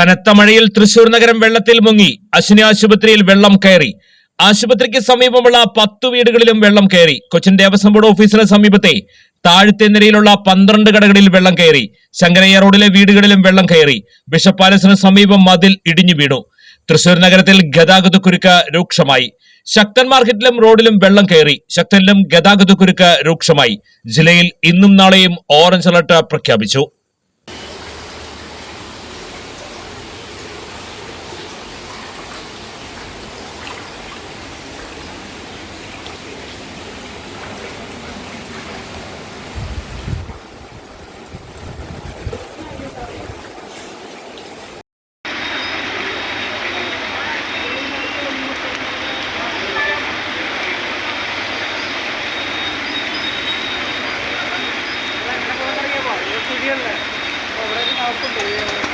കനത്ത മഴയിൽ തൃശൂർ നഗരം വെള്ളത്തിൽ മുങ്ങി. അശ്വിനി ആശുപത്രിയിൽ വെള്ളം കയറി. ആശുപത്രിക്ക് സമീപമുള്ള പത്തു വീടുകളിലും വെള്ളം കയറി. കൊച്ചിൻ ദേവസ്വം ബോർഡ് ഓഫീസിന് സമീപത്തെ താഴത്തെ നിരയിലുള്ള പന്ത്രണ്ട് കടകളിൽ വെള്ളം കയറി. ശങ്കരയ്യ റോഡിലെ വീടുകളിലും വെള്ളം കയറി. ബിഷപ്പ് പാലസിന് സമീപം മതിൽ ഇടിഞ്ഞു വീണു. തൃശൂർ നഗരത്തിൽ ഗതാഗത കുരുക്ക് രൂക്ഷമായി. ശക്തൻ മാർക്കറ്റിലും റോഡിലും വെള്ളം കയറി. ശക്തനിലും ഗതാഗത കുരുക്ക് രൂക്ഷമായി. ജില്ലയിൽ ഇന്നും നാളെയും ഓറഞ്ച് അലർട്ട് പ്രഖ്യാപിച്ചു. Alto Meu.